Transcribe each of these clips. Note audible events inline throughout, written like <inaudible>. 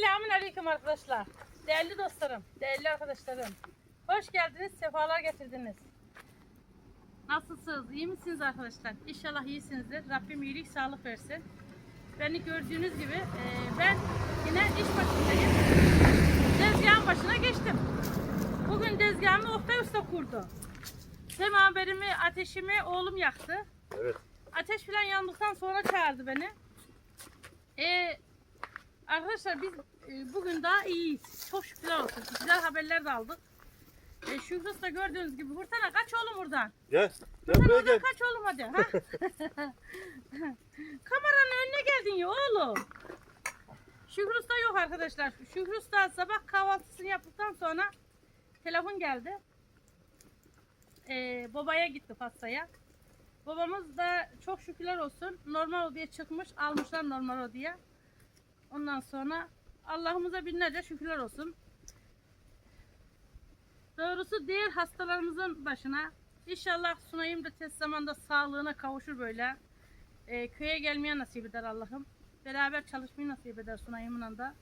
Selamun Aleyküm arkadaşlar. Değerli dostlarım, değerli arkadaşlarım. Hoş geldiniz, sefalar getirdiniz. Nasılsınız, iyi misiniz arkadaşlar? İnşallah iyisinizdir. Rabbim iyilik, sağlık versin. Beni gördüğünüz gibi e, ben yine iş başındayım. Tezgahın başına geçtim. Bugün tezgahımı Oktay Usta kurdu. Semaverimi, ateşimi oğlum yaktı. Evet. Ateş falan yandıktan sonra çağırdı beni. Ee, arkadaşlar biz bugün daha iyiyiz. Çok şükürler olsun. Güzel haberler de aldık. E, Şükrü Usta gördüğünüz gibi. Hurtana kaç oğlum buradan. Gel. Gel buraya oradan gel. kaç oğlum hadi. Ha? <laughs> Kameranın önüne geldin ya oğlum. Şükrü Usta yok arkadaşlar. Şükrü Usta sabah kahvaltısını yaptıktan sonra telefon geldi. Ee, babaya gitti pastaya. Babamız da çok şükürler olsun normal odaya çıkmış almışlar normal odaya. Ondan sonra Allah'ımıza binlerce şükürler olsun. Doğrusu diğer hastalarımızın başına inşallah Sunay'ım da tez zamanda sağlığına kavuşur böyle. Ee, köye gelmeye nasip eder Allah'ım. Beraber çalışmayı nasip eder Sunay'ımla da.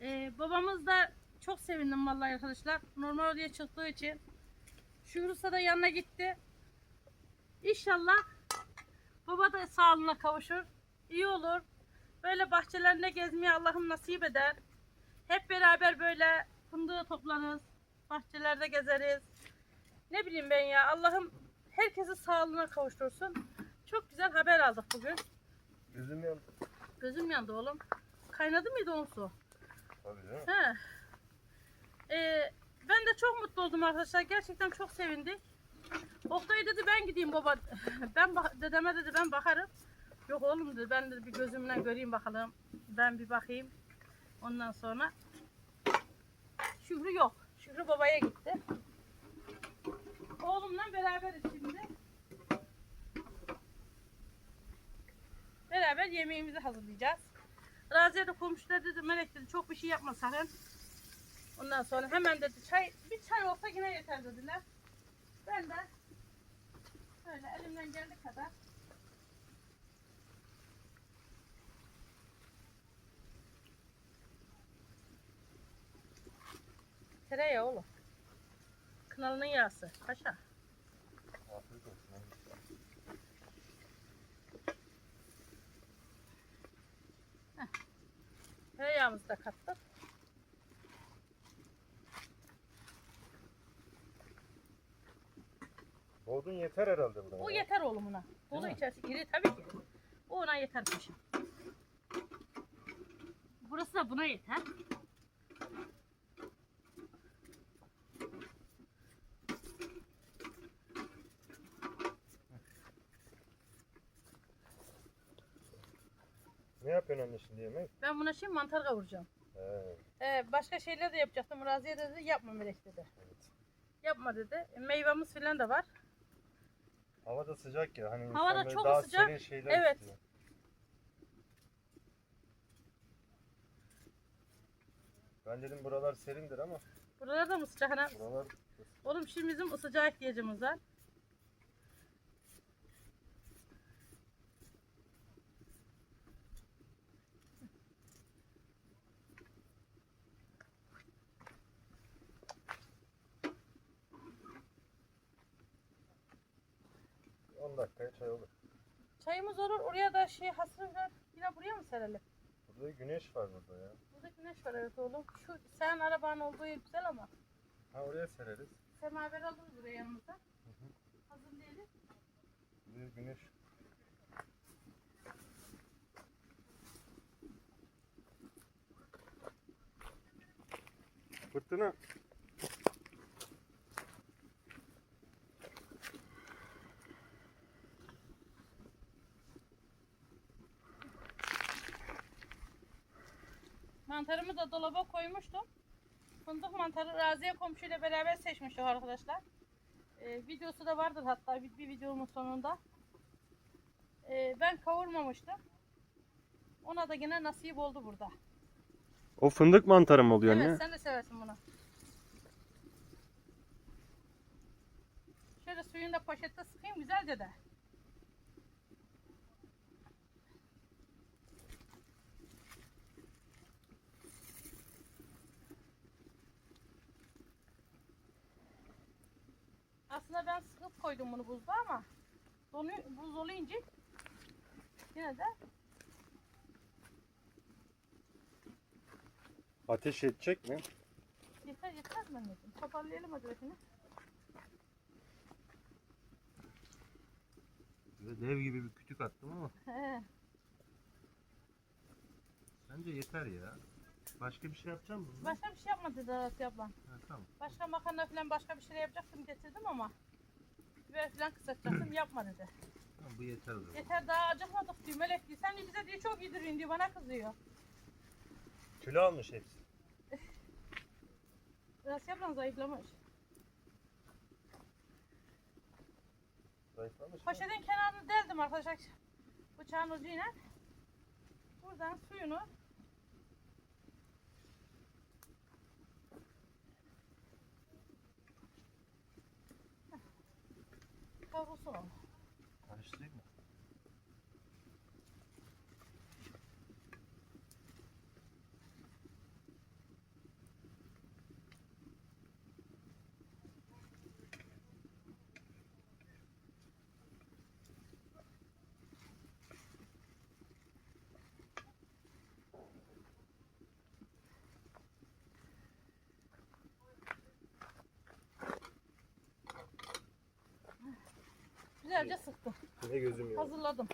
Ee, babamız da çok sevindim vallahi arkadaşlar. Normal odaya çıktığı için. Şükrü Usta da yanına gitti. İnşallah baba da sağlığına kavuşur. İyi olur. Böyle bahçelerinde gezmeyi Allah'ım nasip eder. Hep beraber böyle fındığı toplarız. Bahçelerde gezeriz. Ne bileyim ben ya Allah'ım herkesi sağlığına kavuştursun. Çok güzel haber aldık bugün. Üzüm yandı. Gözüm yandı oğlum. Kaynadı mıydı onun su? Tabii canım. He. Ee, ben de çok mutlu oldum arkadaşlar. Gerçekten çok sevindik. Oktay dedi ben gideyim baba. <laughs> Ben dedeme dedi ben bakarım. Yok oğlum dedi ben de bir gözümle göreyim bakalım. Ben bir bakayım. Ondan sonra Şükrü yok. Şükrü babaya gitti. Oğlumla beraberiz şimdi. Beraber yemeğimizi hazırlayacağız. Raziye de komşular dedi Melek dedi çok bir şey yapma sakın. Ondan sonra hemen dedi çay bir çay olsa yine yeter dediler. Ben de böyle elimden geldiği kadar Tereyağı oğlum. Kınalının yağısı. Paşa. Afiyet olsun. Tereyağımızı da kattık. Odun yeter herhalde buna. O ya. yeter oğlum ona. Dolu mi? içerisi iri tabii ki. O ona yeter paşa. Burası da buna yeter. Ne yapıyorsun anne şimdi yemek? Ben buna şimdi mantar kavuracağım. He, Ee, başka şeyler de yapacaktım. Raziye dedi yapma Melek dedi. evet. Yapma dedi. E, meyvemiz falan da var. Hava da sıcak ya. Hani Hava da böyle çok daha sıcak. serin şeyler Evet. istiyor. Ben dedim buralar serindir ama Buralarda mı sıcak? Hani, buralar oğlum şimdi bizim ısıcağa ihtiyacımız var. bir 10 dakikaya çay olur. Çayımız olur. Oraya da şey hasır ver. Yine buraya mı serelim? Burada güneş var burada ya. Burada güneş var evet oğlum. Şu sen arabanın olduğu yer güzel ama. Ha oraya sereriz. Semaver alırız buraya yanımıza. Hı hı. Hazır değiliz. Buraya güneş. Fırtına. Mantarımı da dolaba koymuştum. Fındık mantarı Raziye komşuyla beraber seçmiştik arkadaşlar. Ee, videosu da vardır hatta bir, bir videomun sonunda. Ee, ben kavurmamıştım. Ona da yine nasip oldu burada. O fındık mantarı mı oluyor evet sen de seversin bunu. Şöyle suyunu da poşette sıkayım güzelce de. Aslında ben sıkıp koydum bunu buzda ama donu, buz olunca yine de Ateş edecek mi? yeter yeter mi anneciğim? Toparlayalım hadi bakayım. Dev gibi bir kütük attım ama He. bence yeter ya. Başka bir şey yapacağım mı? Başka bir şey yapmadı dedi Arası ablam. Ha, tamam. Başka makarna falan başka bir şey yapacaktım getirdim ama biber falan kısaltacaktım <clears throat> yapma dedi. tamam bu yeter o zaman. Yeter daha acıkmadık diyor Melek diyor. Sen de bize diyor çok yedirin diyor bana kızıyor. Kilo almış hepsi. <laughs> Arası ablam zayıflamış. Zayıflamış mı? Poşetin kenarını deldim arkadaşlar. Bıçağın ucuyla. Buradan suyunu kavrulsun o. Karıştırayım mı? Güzelce sıktım. Ne gözüm yok. Hazırladım.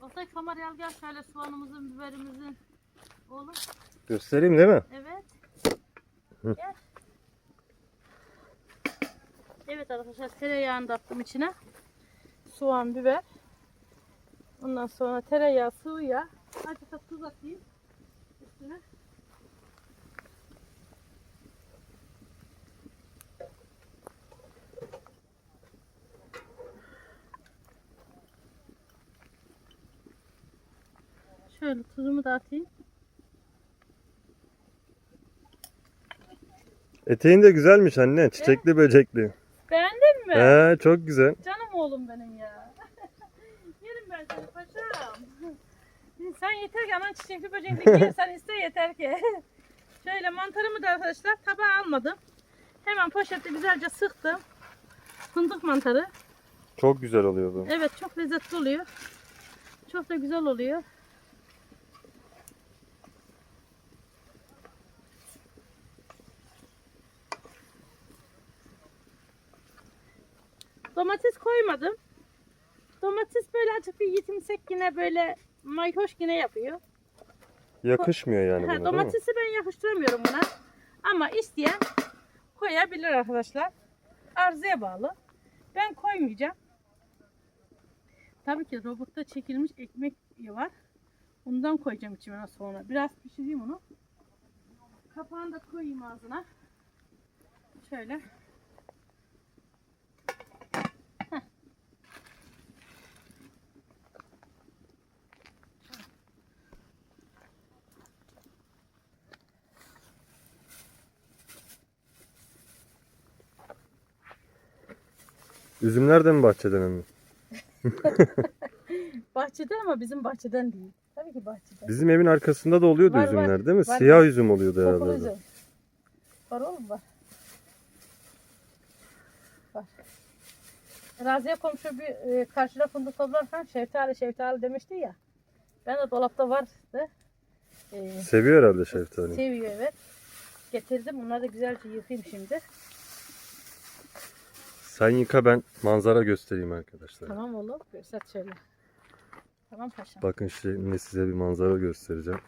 Olsay kameraya gel şöyle soğanımızın, biberimizin. Oğlum Göstereyim değil mi? evet. Hı. Gel. Evet arkadaşlar tereyağını da attım içine. Soğan, biber. Ondan sonra tereyağı, sıvı yağ. Azıcık da tuz atayım. Üstüne. Şöyle tuzumu da atayım. Eteğin de güzelmiş anne. Çiçekli böcekli. Mi? He çok güzel. Canım oğlum benim ya. <laughs> Yerim ben seni paşam. <laughs> Sen yeter ki anan çiçekli böcekli giy, sen iste yeter ki. <laughs> Şöyle mantarımı da arkadaşlar tabağa almadım. Hemen poşette güzelce sıktım. Fındık mantarı. Çok güzel oluyor bu. Evet çok lezzetli oluyor. Çok da güzel oluyor. Domates koymadım. Domates böyle azıcık bir yetimsek yine böyle mayhoş yine yapıyor. Yakışmıyor yani Ha, buna değil domatesi ben yakıştıramıyorum buna. Ama isteyen koyabilir arkadaşlar. Arzuya bağlı. Ben koymayacağım. Tabii ki robotta çekilmiş ekmek var. Ondan koyacağım içine sonra. Biraz pişireyim onu. Kapağını da koyayım ağzına. Şöyle. Üzümler de mi bahçeden anne? <laughs> Bahçeden ama bizim bahçeden değil. Tabii ki bahçeden. Bizim evin arkasında da oluyordu Var, var. üzümler değil mi? Var. Siyah üzüm oluyordu Kokulu herhalde. üzüm. Var oğlum var. Var. Raziye komşu bir e, karşıda fındık toplarken şeftali şeftali demişti ya. Ben de dolapta vardı. E, Seviyor herhalde şeftali. seviyor evet. Getirdim. Bunları da güzelce yıkayayım şimdi. Sen yıka ben manzara göstereyim arkadaşlar. Tamam oğlum. Göster şöyle. Tamam paşam. Bakın şimdi size bir manzara göstereceğim.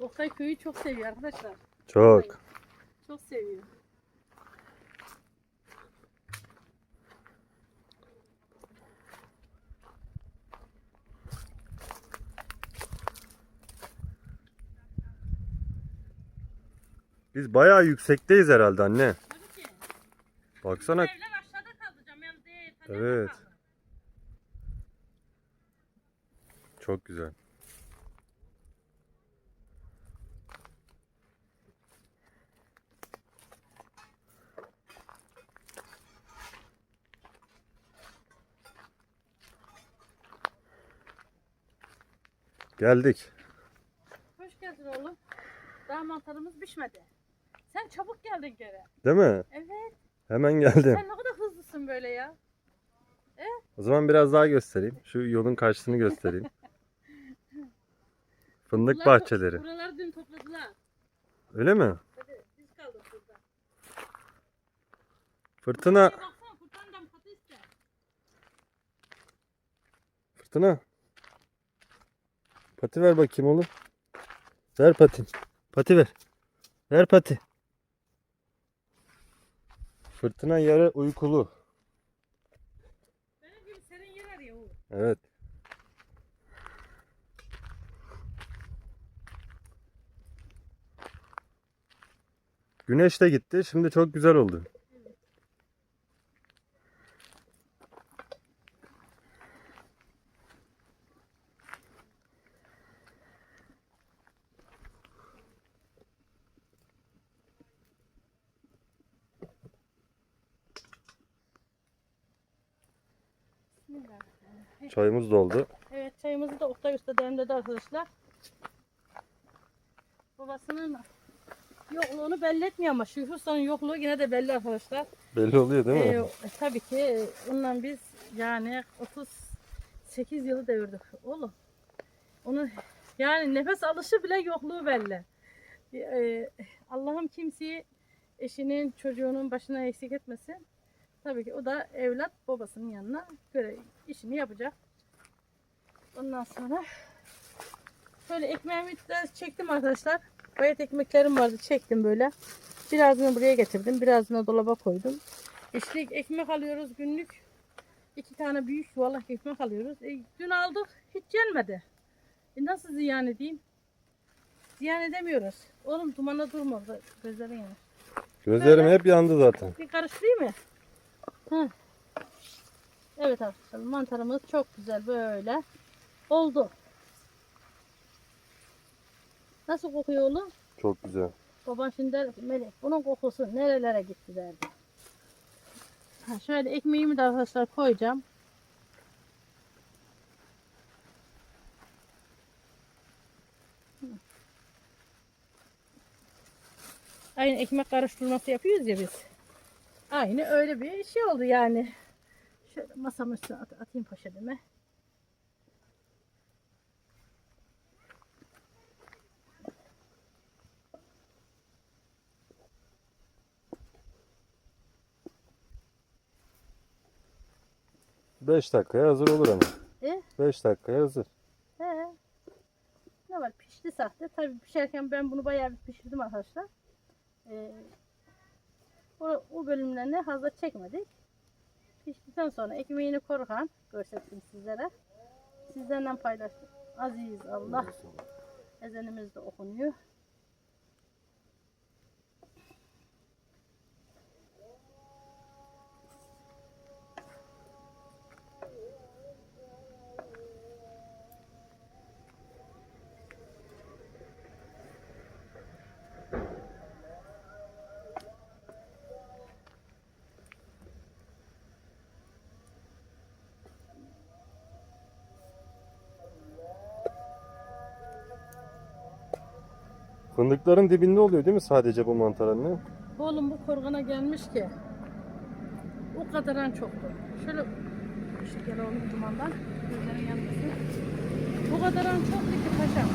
Oktay köyü çok seviyor arkadaşlar. Çok. Çok seviyor. Biz bayağı yüksekteyiz herhalde anne. Baksana. Evler aşağıda kaldı. Ee, evet. Çok güzel. Geldik. Hoş geldin oğlum. Daha mantarımız pişmedi. Sen çabuk geldin geri. Değil mi? Evet. Hemen geldim. Sen ne kadar hızlısın böyle ya. O zaman biraz daha göstereyim. Şu yolun karşısını göstereyim. <laughs> Fındık Buralar- bahçeleri. Buraları dün topladılar. Öyle mi? Hadi biz kaldık burada. Fırtına. Fırtına. Pati ver bakayım oğlum. Ver pati. Pati ver. Ver pati. Fırtına yarı uykulu. Evet. Güneş de gitti. Şimdi çok güzel oldu. Çayımız doldu. Evet çayımızı da Oktay Usta demledi arkadaşlar. Babasının yokluğunu belli etmiyor ama Şükrü Usta'nın yokluğu yine de belli arkadaşlar. Belli oluyor değil mi? Ee, tabii ki e, ondan biz yani 38 yılı devirdik oğlum. Onun yani nefes alışı bile yokluğu belli. Ee, Allah'ım kimseyi eşinin çocuğunun başına eksik etmesin. Tabii ki o da evlat babasının yanına göre işini yapacak. Ondan sonra şöyle ekmeğimi de çektim arkadaşlar. Bayat ekmeklerim vardı çektim böyle. Birazını buraya getirdim. Birazını dolaba koydum. İşte ekmek alıyoruz günlük. İki tane büyük yuvarlak ekmek alıyoruz. E, dün aldık hiç gelmedi. E, nasıl ziyan edeyim? Ziyan edemiyoruz. Oğlum dumana durma. Gözlerin yanar. Gözlerim hep yandı zaten. Bir karıştırayım mı? Heh. Evet arkadaşlar mantarımız çok güzel böyle oldu. Nasıl kokuyor oğlum? Çok güzel. Baban şimdi der ki, Melek bunun kokusu nerelere gitti derdi. Ha, şöyle ekmeğimi de arkadaşlar koyacağım. Aynı ekmek karıştırması yapıyoruz ya biz. Aynı öyle bir şey oldu yani. Şöyle masamın üstüne at- atayım poşetime. Beş dakikaya hazır olur ama. E? 5 dakikaya hazır. He. Ne var pişti sahte. Tabii pişerken ben bunu bayağı bir pişirdim arkadaşlar. Ee, o, o bölümlerini fazla çekmedik. Piştikten sonra ekmeğini korkan gösterdim sizlere. Sizlerle paylaştım. Aziz Allah. Ezenimiz de okunuyor. Fındıkların dibinde oluyor değil mi sadece bu mantar anne? Oğlum bu korgana gelmiş ki o kadarın çoktu. Şöyle işte gel oğlum dumandan gözlerin yanmasın. Bu kadarın çoktu ki paşam.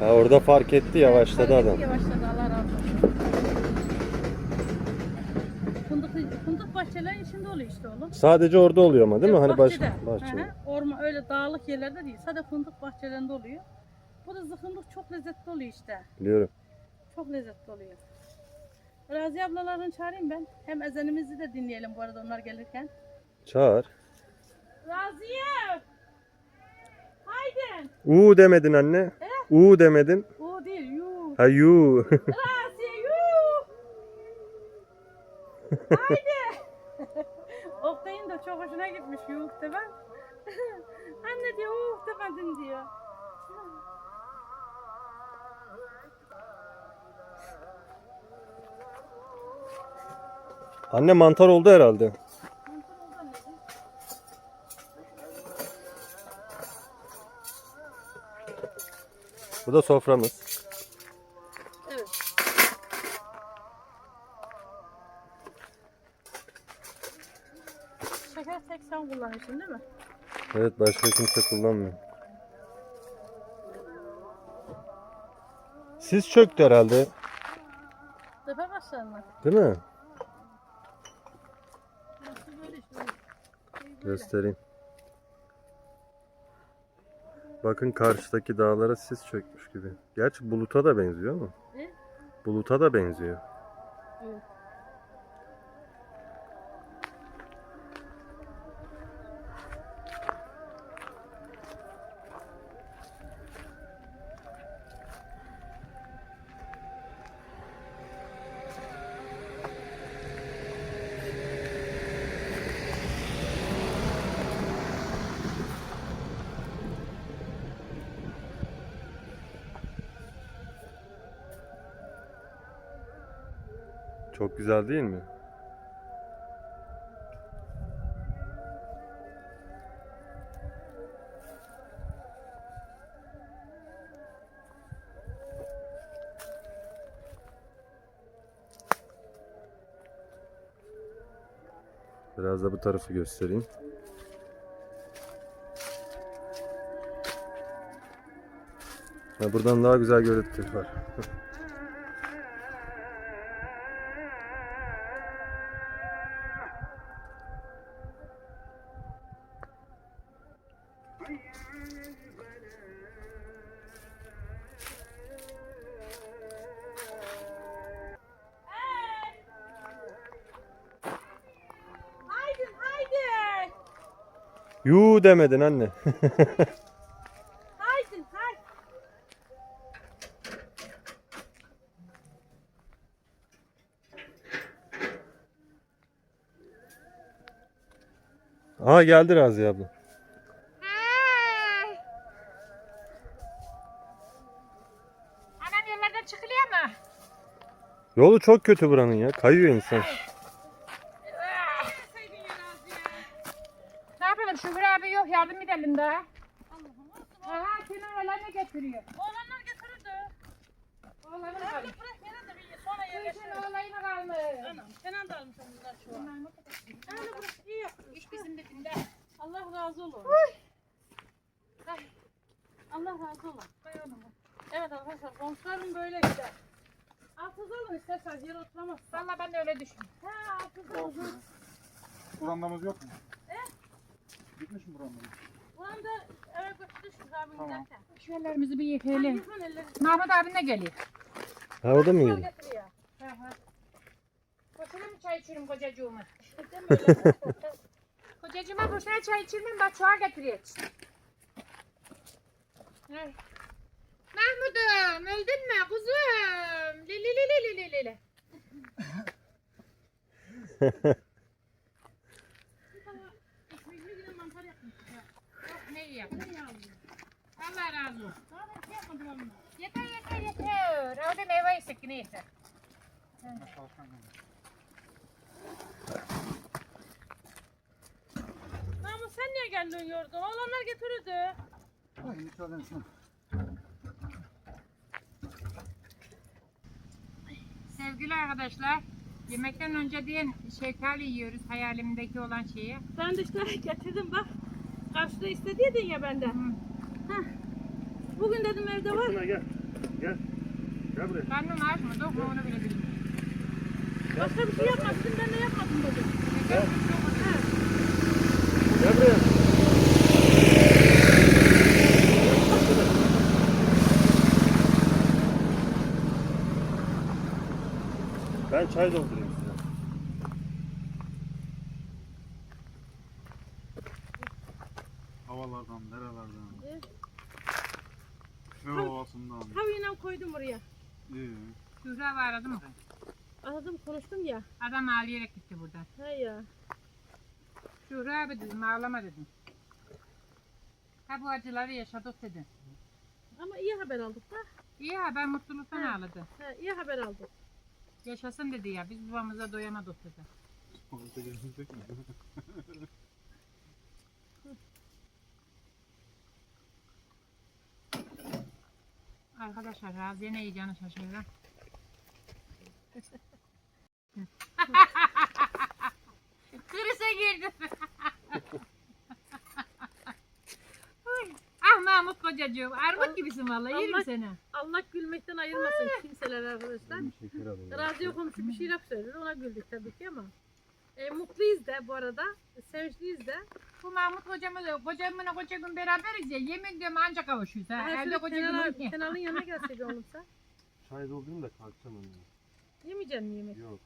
Ha orada fark etti yavaşladı adam. Yavaşladı Allah razı olsun. Fındık, fındık bahçelerin içinde oluyor işte oğlum. Sadece orada oluyor ama değil mi? Hani baş, bahçede. bahçe. Hı hı. Orman öyle dağlık yerlerde değil. Sadece fındık bahçelerinde oluyor. Bu da zıkındık çok lezzetli oluyor işte. Biliyorum. Çok lezzetli oluyor. Razi ablalarını çağırayım ben. Hem ezenimizi de dinleyelim bu arada onlar gelirken. Çağır. Raziye! Haydi! U demedin anne. U demedin. O değil, yu. Ha yu. <laughs> Raziye, yu! Haydi! çok hoşuna gitmiş yumuk <laughs> ben. Anne diyor uh demedin diyor. Anne mantar oldu herhalde. Bu da soframız. Şeker tek sen kullanıyorsun değil mi? Evet başka kimse kullanmıyor. Siz çöktü herhalde. Tepe başlarına. Değil mi? Burası böyle işte. Şey. Göstereyim. Bakın karşıdaki dağlara sis çökmüş gibi. Gerçi buluta da benziyor ama. Ne? Buluta da benziyor. Evet. Çok güzel değil mi? Biraz da bu tarafı göstereyim. Buradan daha güzel görüntü var. <laughs> Demedin anne. Haydi haydi. <laughs> Aa geldi Raziye abla. Anam yollardan çıkılıyor mu? Yolu çok kötü buranın ya. Kayıyor insan. Ne yapalım Şükür abi yok yardım edelim daha. Aha Getiriyor? Oğlanlar getirirdi. Oğlanı kalmış. bırak yere de bir sonra işin oğlayı mı kalmış? Anam Kenan da almış bunlar şu an. Öyle bırak iyi yaptın. İş bizim dibinde. Allah razı olsun. Allah razı olsun. Evet arkadaşlar komşularım böyle işte. Altız alın isterseniz yere oturamaz. Valla ben de öyle düşündüm. Ha altız alın. Brandamız yok mu? E? Bitmiş mi brandamız? Bu anda eve götürmüşüz abim Tamam. giderken. Şu ellerimizi bir yıkayalım. Mahmut abin de geliyor. Ha o da mı getiriyor. Hı hı. Boşuna mı çay içiyorum kocacığıma? <laughs> Kocacığıma boşuna çay içirmem bak çuğa getiriyor. Ay. Mahmudum öldün mü kuzum? Li li li li <laughs> li li li. Ekmeğini yine mantar yapmışız ya. Yok ne iyi yaptın? Ne yavrum? Allah razı olsun. Yeter yeter yeter. Orada meyve yesek yine yeter. Ama sen niye geldin yordun? Oğlanlar getirirdi. Ay müsaaden şunu. Sevgili arkadaşlar, yemekten önce diye şekerli yiyoruz hayalimdeki olan şeyi. Ben de işte getirdim bak. Karşıda istediydin ya benden. Heh. Bugün dedim evde var. Şuna gel. Gel. Gel buraya. Karnım aç mı, tok mu onu bile bilmiyorum. Başka bir şey yapmadım. Ben de yapmadım dedim. Gel buraya. Ben çay doldurayım size. Havalardan, nerelerden. Evet. Köy havasından. Tavuğuyla koydum oraya. İyi. Kübra var aradı mı? Aradım konuştum ya. Adam ağlayarak gitti buradan. He ya. Şura abi dedim, ağlama dedim. Ha bu acıları yaşadık dedi. Ama iyi haber aldık da. İyi haber mutluluktan He. ağladı. He, iyi haber aldık. Yaşasın dedi ya, biz babamıza doyamadık dedi. Orada gelecek mi? Arkadaşlar Raziye ne yiyeceğini şaşırıyor. Krize girdim. Ah Mahmut kocacığım. Armut gibisin vallahi. Yerim Allah- seni. Allah gülmekten ayırmasın kimseler arkadaşlar. Şeker. Radyo komşu bir şey laf söyledi ona güldük tabii ki ama. E, mutluyuz da bu arada. Sevinçliyiz de. Bu Mahmut kocamız, kocamla koca gün beraberiz ya. Yemin ediyorum ancak kavuşuyoruz ha. Her Evde koca gün. Kenan'ın yanına gelseydi oğlumsa. Çay doldurayım da kalkacağım önüne. Yemeyeceğim mi yemek? Yok.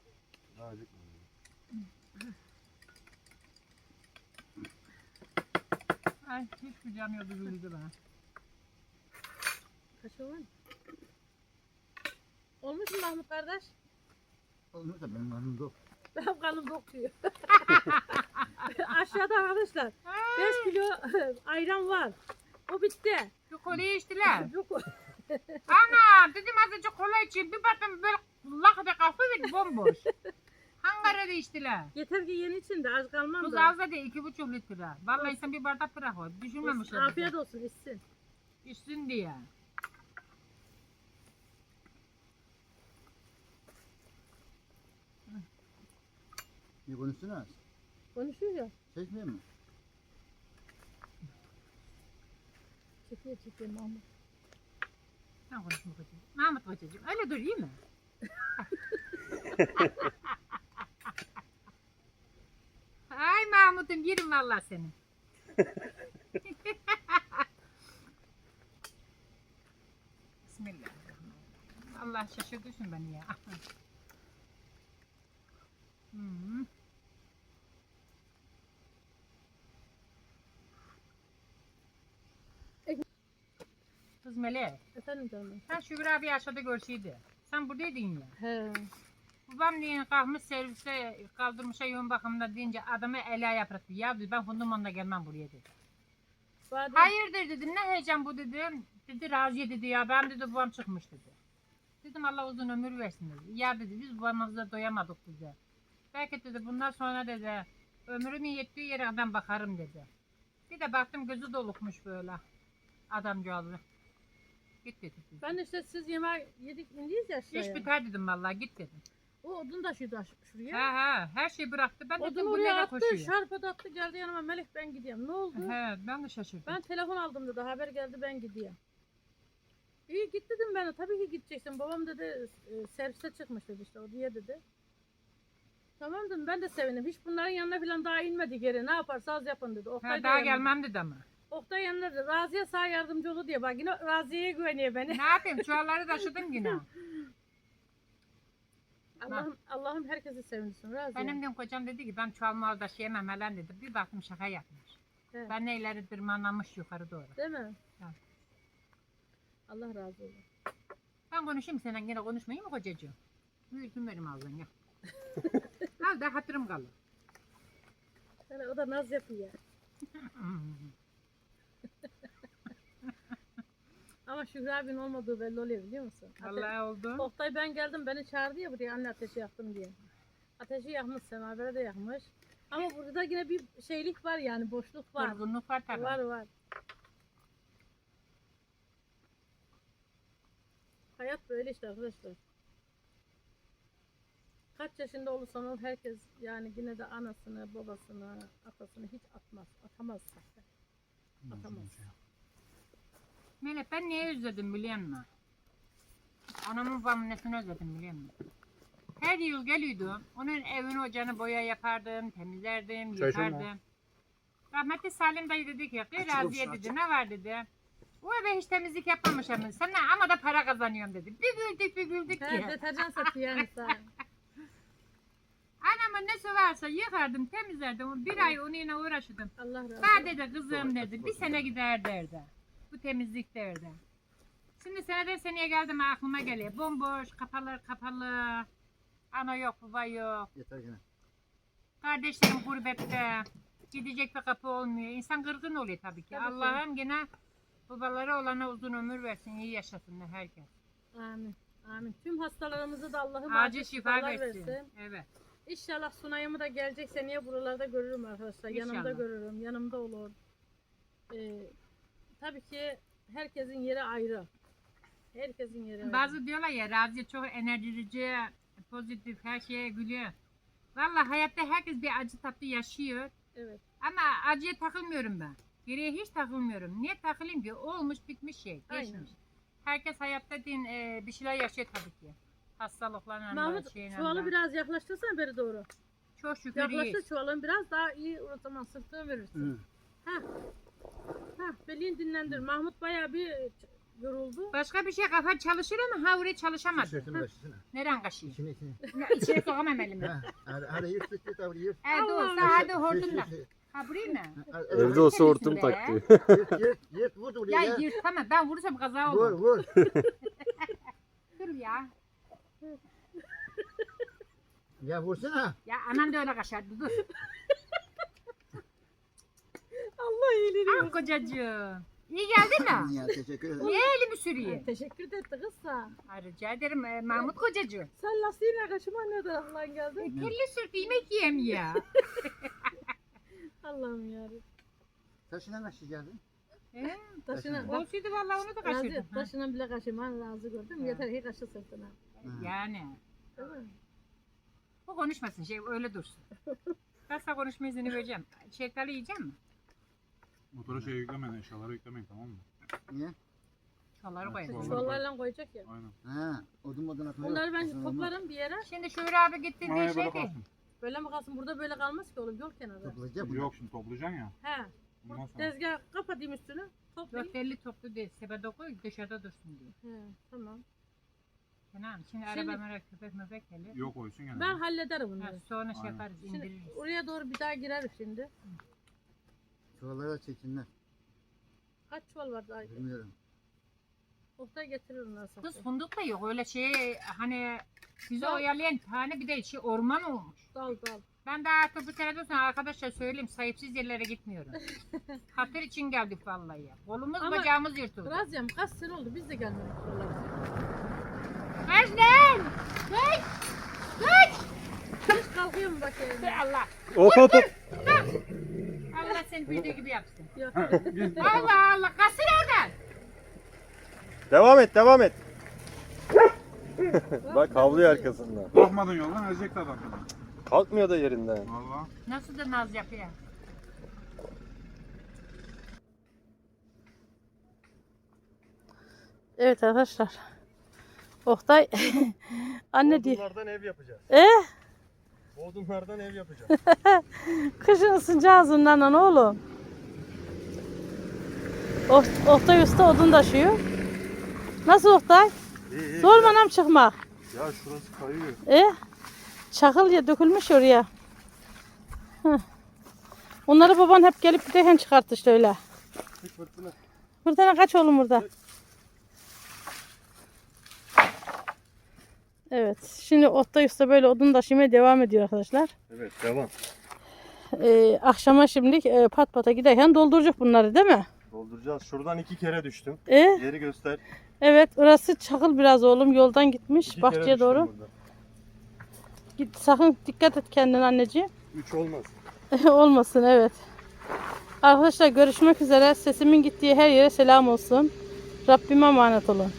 Daha acıkmadım. Ay hiç kucağım yoktu güldü bana. Var mı? Olmuş mu Mahmut kardeş? Olmuyor da benim karnım dok. Benim karnım dok diyor. <laughs> Aşağıda arkadaşlar 5 kilo <laughs> ayran var. O bitti. Bir kolayı içtiler. Ana dedim azıcık kola içeyim. Bir baktım böyle lakada kahve verdi Hangarada içtiler. Yeter ki yeni için de az kalmam Tuz da. az da değil iki buçuk litre. Vallahi sen bir bardak bırak o. Düşünmemişler. bizi. Afiyet olsun içsin. İçsin diye. Ne konuştunuz? Konuşuyor ya. Çekmiyor mu? Çekiyor çekiyor Mahmut. Sen konuşma kocacığım. Mahmut kocacığım. Öyle dur iyi mi? <laughs> Ay Mahmut'um yerim vallahi seni. <laughs> Bismillahirrahmanirrahim. Allah şaşırtırsın beni ya. Hmm. Kız Melek, Efendim canım. sen Şükür abi aşağıda görüşüydü. Sen buradaydın ya. He. Babam diye kalkmış servise kaldırmışa yoğun bakımda deyince adamı ele yaprattı. Ya dedi ben Hunduman'da gelmem buraya dedi. Badem. Hayırdır dedim ne heyecan bu dedim. Dedi Raziye dedi ya ben dedi babam çıkmış dedi. Dedim Allah uzun ömür versin dedi. Ya dedi biz babamızla doyamadık dedi. Belki dedi bundan sonra dedi ömrümün yettiği yere ben bakarım dedi. Bir de baktım gözü dolukmuş böyle adamcağızı. Git dedi. Ben işte siz yemeği yedik indiyiz ya. İş biter dedim vallahi git dedim. O odun da şurada şuraya. Ha ha her şeyi bıraktı. Ben Odun dedim bu oraya nereye attı, koşuyor? şarpa da attı geldi yanıma Melek ben gidiyorum. Ne oldu? He, ben de şaşırdım. Ben telefon aldım dedi haber geldi ben gidiyorum. İyi git dedim ben de tabii ki gideceksin. Babam dedi e, servise çıkmış dedi işte o diye dedi. Tamam dedim ben de sevindim. Hiç bunların yanına falan daha inmedi geri. Ne yaparsanız yapın dedi. Oktay Ha, da daha yanında. gelmem dedi ama. Oktay yanında dedi. Raziye sağ yardımcı olur diye. Bak yine Raziye'ye güveniyor beni. ne yapayım çuvalları taşıdım yine. <laughs> Allah'ım Allah'ım herkesi sevindirsin Raziye. Benim de kocam dedi ki ben çuval mal taşıyamam helen dedi. Bir baktım şaka yapmış. Evet. Ben neyleri tırmanlamış yukarı doğru. Değil mi? Ha. Allah razı olsun. Ben konuşayım seninle yine konuşmayayım mı kocacığım? Büyütün benim ağzını. Al da hatırım kalır. Yani o da naz yapıyor. <laughs> Ama Şükrü abinin olmadığı belli oluyor biliyor musun? Vallahi oldu. Oktay ben geldim beni çağırdı ya buraya anne ateşi yaktım diye. Ateşi yakmış semavere de yakmış. Ama burada yine bir şeylik var yani boşluk var. Durgunluk var tabii. Var var. Hayat böyle işte arkadaşlar. Kaç yaşında olursan ol herkes yani yine de anasını, babasını, atasını hiç atmaz. Atamaz zaten. Atamaz. Melek ben niye özledim biliyor musun? Anamın babamın nesini özledim biliyor musun? Her yıl geliyordum. Onun evini ocağını boya yapardım, temizlerdim, yıkardım. Rahmetli Salim dayı dedi ki, "Kız Raziye dedi, ne var dedi. O eve hiç temizlik yapmamış ama sen ne- ama da para kazanıyorum dedi. Bir güldük bir güldük ki. deterjan satıyor yani sana. <laughs> Anamın nesi varsa yıkardım, temizlerdim. Bir ay onunla uğraşırdım. Allah razı olsun. Daha dedi kızım dedi, bir sene gider derdi. Bu temizlik derdi. Şimdi seneden seneye geldim aklıma geliyor. Bomboş, kapalı kapalı. Ana yok, baba yok. Yeter gene. Kardeşlerim gurbette. Gidecek bir kapı olmuyor. İnsan kırgın oluyor tabii ki. Tabii. Allah'ım gene babaları olana uzun ömür versin. iyi yaşasınlar herkes. Amin. Amin. Tüm hastalarımızı da Allah'ım Acil şifa şifalar versin. Evet. İnşallah Sunay'ımı da gelecek seneye buralarda görürüm arkadaşlar. Yanımda İnşallah. görürüm. Yanımda olur. Ee, tabii ki herkesin yeri ayrı. Herkesin yeri ayrı. Bazı diyorlar ya Raziye çok enerjici, pozitif, her şeye gülüyor. Vallahi hayatta herkes bir acı tatlı yaşıyor. Evet. Ama acıya takılmıyorum ben. Geriye hiç takılmıyorum. Niye takılayım ki? Olmuş bitmiş şey. Aynen. Geçmiş. Herkes hayatta din, e, bir şeyler yaşıyor tabii ki. Hastalıklarla, Mahmut şeyle. çuvalı biraz yaklaştırsana beri doğru. Çok şükür Yaklaştır iyiyiz. çuvalın biraz daha iyi o zaman sırtını verirsin. Hı. Ha. Ha, belini dinlendir. Mahmut bayağı bir yoruldu. Başka bir şey kafa çalışır ama ha oraya çalışamadı. Tişörtünü başlasana. Neren kaşıyım? İçine içine. Ya, İçeri sokamam elimi. Ha, hadi hadi yırt yırt yırt yırt. Evde olsa Allah'ım. hadi Şey, hortumla. şey, şey. Ha burayı mı? Ha, Evde olsa hortum Be. tak diyor. Yırt yırt yırt vur Ya buraya ya. yırt tamam ben vurursam kaza Vur olur. vur. <laughs> Dur ya. Ya vursana. Ya anan da öyle kaşardı dur. Allah iyiliğini Ah kocacığım. İyi geldin mi? <laughs> Ya teşekkür ederim. Niye elimi sürüyor? Teşekkür etti kızsa. Ay, rica ederim e, Mahmut kocacığım. Sen lastiğinle kaşıma ne taraftan E, geldin? kirli sürdü yemek yiyem ya. <laughs> Allah'ım yarabbim. Taşına nasıl geldin? He? Taşına, bak, Olsaydı vallahi onu da razı, kaşırdım. ha. taşına bile kaşıman razı gördün mü? Ha. Yeter ki kaşı sırtına. Yani. Değil mi? Bu konuşmasın şey öyle dursun. <laughs> Ben sana konuşma izni vereceğim. Şeftali yiyecek mi? Motora şey yüklemeyin, eşyaları yüklemeyin tamam mı? Niye? Şalları koyalım. Vallahi. Çuvallarla koyacak ya. Aynen. Ha, odun modun atma Onları yok. ben olmaz. toplarım bir yere. Şimdi Şöyle abi gitti diye Oraya şey böyle ki. kalsın. Böyle mi kalsın? Burada böyle kalmaz ki oğlum. Yol kenarı. Toplayacak mı? Yok şimdi toplayacaksın ya. He. Sonra. Tezgah kapatayım üstünü. Toplayayım. Dört elli toplu değil. Sepete koy dışarıda dursun diyor. He, tamam. Tamam. Şimdi, Şimdi- araba merak köpek möpek gelir. Yok koysun gene. Ben hallederim Ha, bunları. sonra şey Aynen. yaparız Şimdi indiririz. oraya doğru bir daha gireriz şimdi. Çuvallara çeksinler. Kaç çuval var daha? Bilmiyorum. Oktay getirir onları Kız fındık da yok öyle şey hani bizi Dal. oyalayan tane bir de şey orman olmuş. Dal dal. Ben de artık bu televizyon sonra arkadaşlar söyleyeyim sahipsiz yerlere gitmiyorum. <laughs> Hatır için geldik vallahi ya. Kolumuz Ama- bacağımız yırtıldı. Razyam kaç sene oldu biz de gelmedik buralara. Özlem! Hey! Hiç kalkıyor mu bakayım? Allah! Hop hop hop. Seni bildiği gibi yapsın. <laughs> Allah Allah! Kasır oradan! Devam et devam et. <laughs> Bak havluyor arkasında. Bakmadın yoldan ezecekti adam. Kalkmıyor da yerinden. Valla. Nasıl da naz yapıyor? Evet arkadaşlar. Oktay <laughs> anne diyor. Odunlardan ev yapacağız. E Odunlardan ev yapacağız. <laughs> kışın ısınacağız onlarla ne oğlum? Ok- Oktay usta odun taşıyor. Nasıl Oktay? İyi iyi. Zor mu anam çıkmak? Ya şurası kayıyor. E çakıl ya dökülmüş oraya. Heh. Onları baban hep gelip giderken çıkarttı işte öyle. Fırtına. Fırtına kaç oğlum burada? Evet. Şimdi Oktay Usta böyle odun taşımaya devam ediyor arkadaşlar. Evet devam. Ee, akşama şimdi e, pat pata giderken dolduracak bunları değil mi? Dolduracağız. Şuradan iki kere düştüm. E, Yeri göster. evet orası çakıl biraz oğlum yoldan gitmiş İki bahçeye doğru. burada. Git sakın dikkat et kendine anneciğim. <laughs> Üç olmaz. Olmasın evet. Arkadaşlar görüşmek üzere. Sesimin gittiği her yere selam olsun. Rabbime emanet olun.